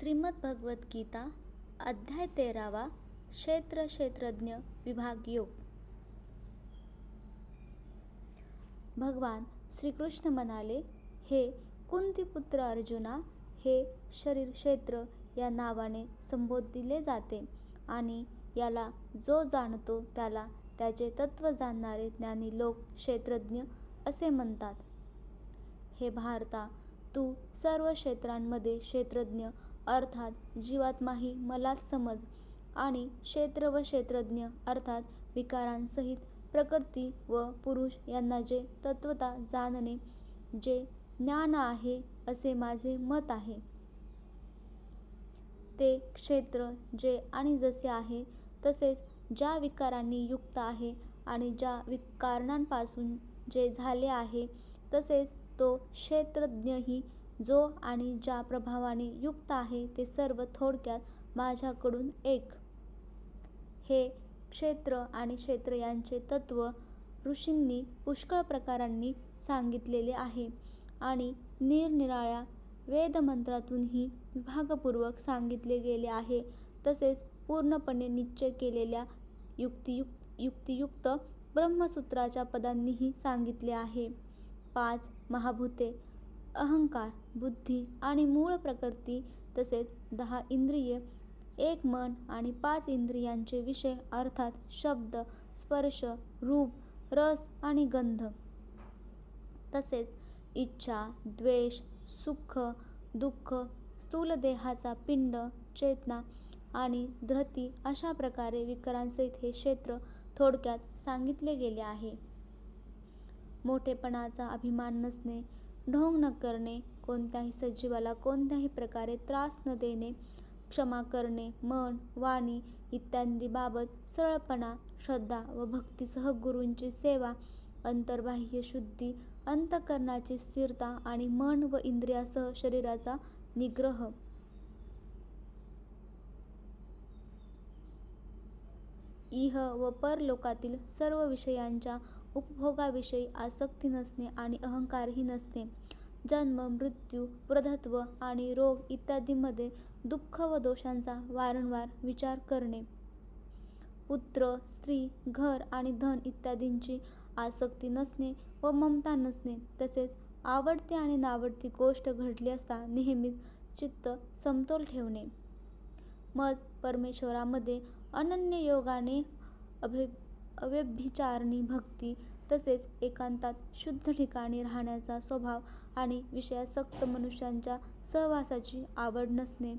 श्रीमद गीता अध्याय तेरावा क्षेत्र क्षेत्रज्ञ विभाग योग. भगवान श्रीकृष्ण म्हणाले हे कुंतीपुत्र अर्जुना हे शरीर क्षेत्र या नावाने संबोधिले जाते आणि याला जो जाणतो त्याला त्याचे तत्व जाणणारे ज्ञानी लोक क्षेत्रज्ञ असे म्हणतात. हे भारता तू सर्व क्षेत्रांमध्ये क्षेत्रज्ञ अर्थात जीवात्माही मलाच समज आणि क्षेत्र व क्षेत्रज्ञ अर्थात विकारांसहित प्रकृती व पुरुष यांना जे तत्वता जाणणे जे ज्ञान आहे असे माझे मत आहे. ते क्षेत्र जे आणि जसे आहे तसेच ज्या विकारांनी युक्त आहे आणि ज्या विकारणांपासून जे झाले आहे तसेच तो क्षेत्रज्ञही जो आणि ज्या प्रभावाने युक्त आहे ते सर्व थोडक्यात माझ्याकडून एक. हे क्षेत्र आणि क्षेत्र यांचे तत्व ऋषींनी पुष्कळ प्रकारांनी सांगितलेले आहे आणि निरनिराळ्या वेदमंत्रातूनही विभागपूर्वक सांगितले गेले आहे. तसेच पूर्णपणे निश्चय केलेल्या युक्तियुक्त युक्तियुक्त ब्रह्मसूत्राच्या पदांनीही सांगितले आहे. पाच महाभूते अहंकार बुद्धी आणि मूळ प्रकृती तसेच दहा इंद्रिये एक मन आणि पाच इंद्रियांचे विषय अर्थात शब्द स्पर्श रूप रस आणि गंध. तसेच इच्छा द्वेष सुख दुःख स्थूल देहाचा पिंड चेतना आणि धृती अशा प्रकारे विकारांसहित हे क्षेत्र थोडक्यात सांगितले गेले आहे. मोठेपणाचा अभिमान नसणे ढोंग न करणे कोणत्याही सजीवाला कोणत्याही प्रकारे त्रास न देणे क्षमा करणे मन वाणी इत्यादीबाबत सरळपणा श्रद्धा व भक्तीसह गुरूंची सेवा अंतर्बाह्य शुद्धी अंतकरणाची स्थिरता आणि मन व इंद्रियासह शरीराचा निग्रह. इह व परलोकातील सर्व विषयांच्या उपभोगाविषयी आसक्ती नसणे आणि अहंकारही नसणे. जन्म मृत्यू वृद्धत्व आणि रोग इत्यादीमध्ये दुःख व दोषांचा वारंवार विचार करणे. पुत्र स्त्री घर आणि धन इत्यादींची आसक्ती नसणे व ममता नसणे. तसेच आवडती आणि नावडती गोष्ट घडली असता नेहमीच चित्त समतोल ठेवणे. मज परमेश्वरामध्ये अनन्य योगाने अभि अव्यभिचारणी भक्ती तसेच एकांतात शुद्ध ठिकाणी राहण्याचा स्वभाव आणि विषयासक्त मनुष्यांच्या सहवासाची आवड नसणे.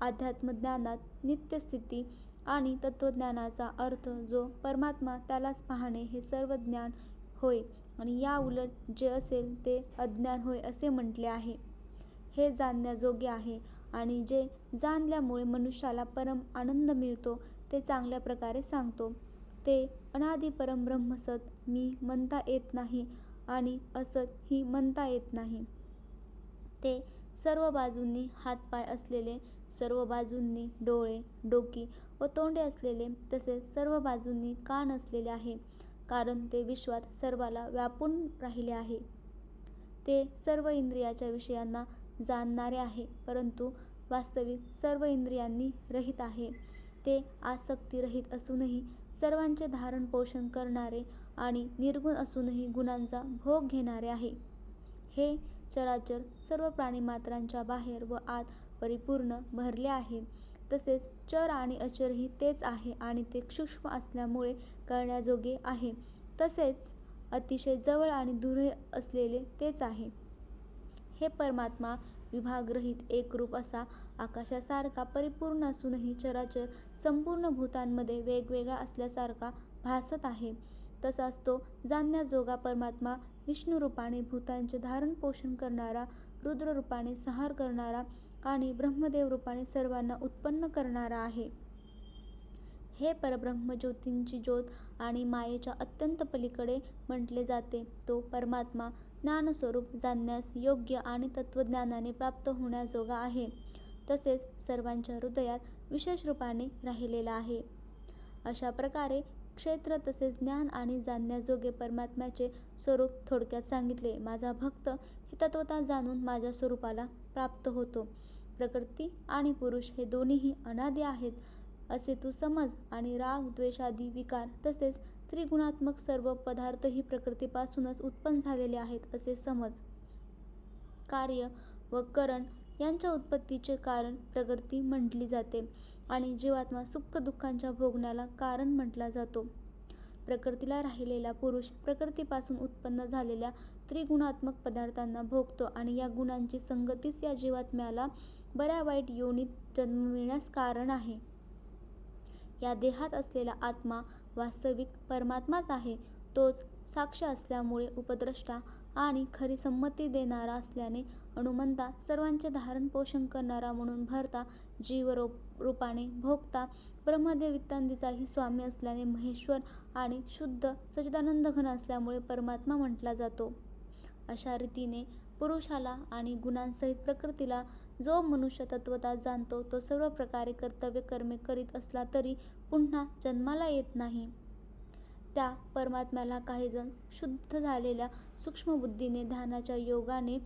अध्यात्मज्ञानात नित्यस्थिती आणि तत्त्वज्ञानाचा अर्थ जो परमात्मा त्यालाच पाहणे हे सर्व ज्ञान होय आणि या उलट जे असेल ते अज्ञान होय असे म्हटले आहे. हे जाणण्याजोगे आहे आणि जे जाणल्यामुळे मनुष्याला परम आनंद मिळतो ते चांगल्या प्रकारे सांगतो. ते अनादि परमब्रह्म सत मी म्हणता येत नाही आणि असत ही म्हणता येत नाही. ते सर्व बाजूंनी हातपाय असलेले सर्व बाजूंनी डोळे डोकी व तोंडे असलेले तसेच सर्व बाजूंनी कान असलेले आहे कारण ते विश्वात सर्वाला व्यापून राहिले आहे. ते सर्व इंद्रियाच्या विषयांना जाणणारे आहे परंतु वास्तविक सर्व इंद्रियांनी रहित आहे. ते आसक्तीरहित असूनही सर्वांचे धारण पोषण करणारे आणि निर्गुण असूनही गुणांचा भोग घेणारे आहे. हे चराचर सर्व प्राणीमात्रांच्या बाहेर व आत परिपूर्ण भरले आहे. तसेच चर आणि अचरही तेच आहे आणि ते सूक्ष्म असल्यामुळे कळण्याजोगे आहे. तसेच अतिशय जवळ आणि दूर असलेले तेच आहे. हे परमात्मा विभागरहित एकरूप असा आकाशासारखा परिपूर्ण असूनही चराचर संपूर्ण भूतांमध्ये वेगवेगळा असल्यासारखा भासत आहे. तसाच तो जाणण्याजोगा परमात्मा विष्णुरूपाने भूतांचे धारण पोषण करणारा रुद्ररूपाने संहार करणारा आणि ब्रह्मदेव रूपाने सर्वांना उत्पन्न करणारा आहे. हे परब्रह्म ज्योतींची ज्योत आणि मायेच्या अत्यंत पलीकडे म्हटले जाते. तो परमात्मा ज्ञानस्वरूप जाणण्यास योग्य आणि तत्त्वज्ञानाने प्राप्त होण्याजोगा आहे. तसेच सर्वांच्या हृदयात विशेष रूपाने राहिलेला आहे. अशा प्रकारे क्षेत्र तसेच ज्ञान आणि जाणण्याजोगे परमात्म्याचे स्वरूप थोडक्यात सांगितले. माझा भक्त हे तत्वता जाणून माझ्या स्वरूपाला प्राप्त होतो. प्रकृती आणि पुरुष हे दोन्हीही अनादी आहेत असे तू समज आणि राग द्वेषादी विकार तसेच त्रिगुणात्मक सर्व पदार्थ ही प्रकृतीपासूनच उत्पन्न झालेले आहेत असे समज. कार्य व करण यांच्या उत्पत्तीचे कारण प्रकृती म्हटली जाते आणि जीवात्मा सुख दुःखांच्या भोगण्याला कारण म्हटला जातो. प्रकृतीला राहिलेला पुरुष प्रकृतीपासून उत्पन्न झालेल्या त्रिगुणात्मक पदार्थांना भोगतो आणि या गुणांची संगतीच या जीवात्म्याला बऱ्या वाईट योनीत जन्मविण्यास कारण आहे. या देहात असलेला आत्मा वास्तविक परमात्माच आहे तोच साक्ष असल्यामुळे उपद्रष्टा आणि खरी संमती देणारा असल्याने हनुमंता सर्वांचे धारण पोषण करणारा म्हणून भरता जीवरूप रूपाने भोगता ब्रह्मदेवितांदीचाही स्वामी असल्याने महेश्वर आणि शुद्ध सच्चिदानंद घन असल्यामुळे परमात्मा म्हटला जातो. अशा रीतीने पुरुषाला आणि गुणांसहित प्रकृतीला जो मनुष्य तत्वता जाणतो तो सर्व प्रकारे कर्तव्य कर्मे करीत असला तरी पुन्हा जन्माला येत नाही. त्या परमात्म्याला काहीजण शुद्ध झालेल्या सूक्ष्मबुद्धीने ध्यानाच्या योगाने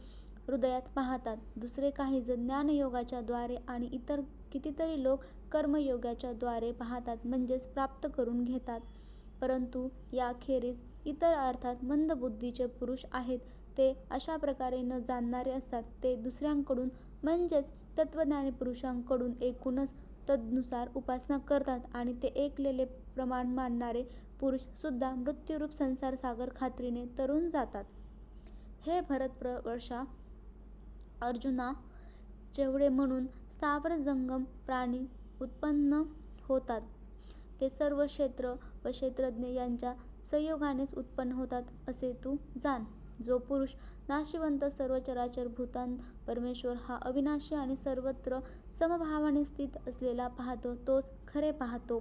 हृदयात पाहतात. दुसरे काहीजण ज्ञानयोगाच्या द्वारे आणि इतर कितीतरी लोक कर्मयोगाच्या द्वारे पाहतात म्हणजेच प्राप्त करून घेतात. परंतु याखेरीज इतर अर्थात मंदबुद्धीचे पुरुष आहेत ते अशा प्रकारे न जाणणारे असतात ते दुसऱ्यांकडून म्हणजेच तत्वज्ञानी पुरुषांकडून एकूणच तदनुसार उपासना करतात आणि ते एकलेले प्रमाण मानणारे पुरुष सुद्धा मृत्यूरूप संसार सागर खात्रीने तरुण जातात. हे भरतप्रवर्षा अर्जुना जेवढे म्हणून स्थावर जंगम प्राणी उत्पन्न होतात ते सर्व क्षेत्र व क्षेत्रज्ञ यांच्या संयोगानेच उत्पन्न होतात असे तू जाण. जो पुरुष नाशिवंत सर्व चराचर भूतान परमेश्वर हा अविनाशी आणि सर्वत्र समभावाने स्थित असलेला पाहतो तोच खरे पाहतो.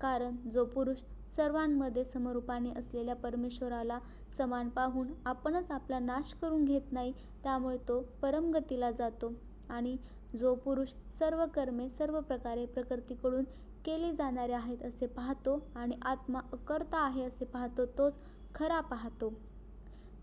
कारण जो पुरुष सर्वांमध्ये समरूपाने असलेल्या परमेश्वराला समान पाहून आपणच आपला नाश करून घेत नाही त्यामुळे तो परमगतीला जातो. आणि जो पुरुष सर्व कर्मे सर्व प्रकारे प्रकृतीकडून केली जाणारे आहेत असे पाहतो आणि आत्मा अकर्ता आहे असे पाहतो तोच खरा पाहतो.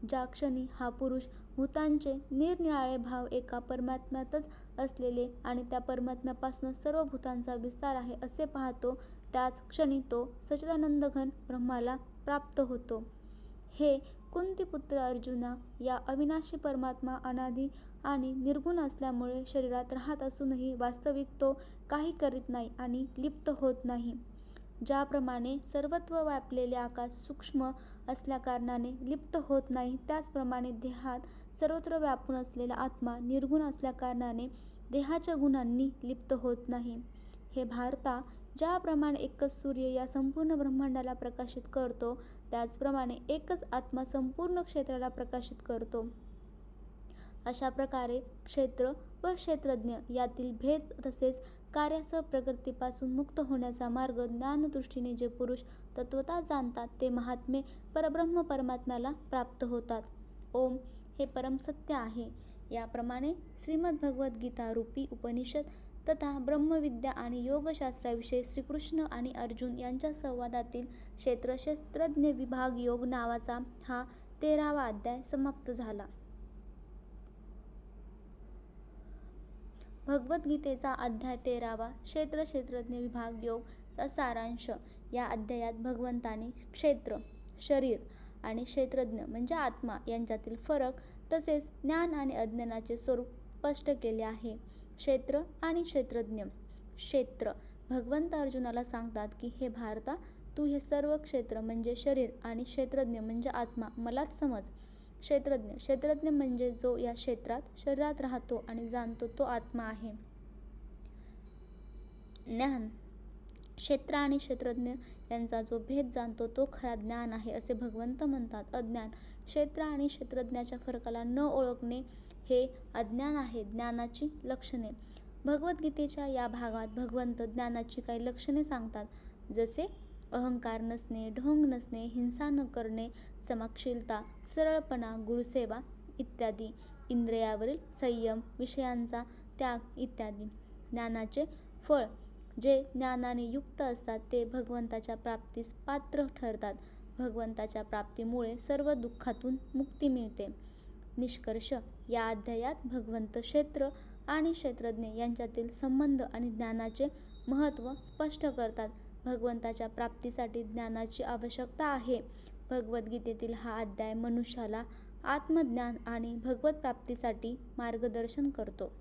ज्या क्षणी हा पुरुष भूतांचे निरनिराळे भाव एका परमात्म्यातच असलेले आणि त्या परमात्म्यापासून सर्व भूतांचा विस्तार आहे असे पाहतो त्याच क्षणी तो सचिदानंद घन ब्रह्माला प्राप्त होतो. हे कुंतीपुत्र अर्जुना या अविनाशी परमात्मा अनादी आणि निर्गुण असल्यामुळे शरीरात राहत असूनही वास्तविक तो काही करीत नाही आणि लिप्त होत नाही. ज्याप्रमाणे सर्वत्व व्यापलेले आकाश सूक्ष्म असल्याकारणाने लिप्त होत नाही त्याचप्रमाणे देहात सर्वत्र व्यापून असलेला आत्मा निर्गुण असल्याकारणाने देहाच्या गुणांनी लिप्त होत नाही. हे भारता ज्याप्रमाणे एकच सूर्य या संपूर्ण ब्रह्मांडाला प्रकाशित करतो त्याचप्रमाणे एकच आत्मा संपूर्ण क्षेत्राला प्रकाशित करतो. अशा प्रकारे क्षेत्र व क्षेत्रज्ञ यातील भेद तसेच कार्यासह प्रकृतीपासून मुक्त होण्याचा मार्ग ज्ञानदृष्टीने जे पुरुष तत्वता जाणतात ते महात्मे परब्रह्म परमात्म्याला प्राप्त होतात. ओम हे परमसत्य आहे. याप्रमाणे श्रीमद्भगवद्गीता रूपी उपनिषद तथा ब्रह्मविद्या आणि योगशास्त्राविषयी श्रीकृष्ण आणि अर्जुन यांच्या संवादातील क्षेत्रशास्त्रज्ञ विभाग योग नावाचा हा तेरावा अध्याय समाप्त झाला. भगवद्गीतेचा अध्याय तेरावा क्षेत्र क्षेत्रज्ञ विभाग योग सारांश. या अध्यायात भगवंताने क्षेत्र शरीर आणि क्षेत्रज्ञ म्हणजे आत्मा यांच्यातील फरक तसेच ज्ञान आणि अज्ञानाचे स्वरूप स्पष्ट केले आहे. क्षेत्र आणि क्षेत्रज्ञ. क्षेत्र. भगवंत अर्जुनाला सांगतात की हे भारता तू हे सर्व क्षेत्र म्हणजे शरीर आणि क्षेत्रज्ञ म्हणजे आत्मा. मलाच समज. क्षेत्रज्ञ. क्षेत्रज्ञ म्हणजे जो या क्षेत्रात शरीरात राहतो आणि जाणतो तो आत्मा आहे. ज्ञान. क्षेत्र आणि क्षेत्रज्ञ यांचा जो भेद जाणतो तो खरा ज्ञान आहे असे भगवंत म्हणतात. अज्ञान. क्षेत्र आणि क्षेत्रज्ञाच्या फरकाला न ओळखणे हे अज्ञान आहे ज्ञानाची लक्षणे. भगवद्गीतेच्या या भागात भगवंत ज्ञानाची काही लक्षणे सांगतात. जसे अहंकार नसणे ढोंग नसणे हिंसा न करणे समाक्षीलता सरळपणा गुरुसेवा इत्यादी इंद्रियावरील संयम विषयांचा त्याग इत्यादी. ज्ञानाचे फळ जे ज्ञानाने युक्त असतात ते भगवंताच्या प्राप्तीस पात्र ठरतात. भगवंताच्या प्राप्तीमुळे सर्व दुःखातून मुक्ती मिळते. निष्कर्ष या अध्यायात भगवंत क्षेत्र आणि क्षेत्रज्ञ यांच्यातील संबंध आणि ज्ञानाचे महत्त्व स्पष्ट करतात. भगवंताच्या प्राप्तीसाठी ज्ञानाची आवश्यकता आहे. भगवद्गीतेतील हा अध्याय मनुष्याला आत्मज्ञान आणि भगवत प्राप्तीसाठी मार्गदर्शन करतो.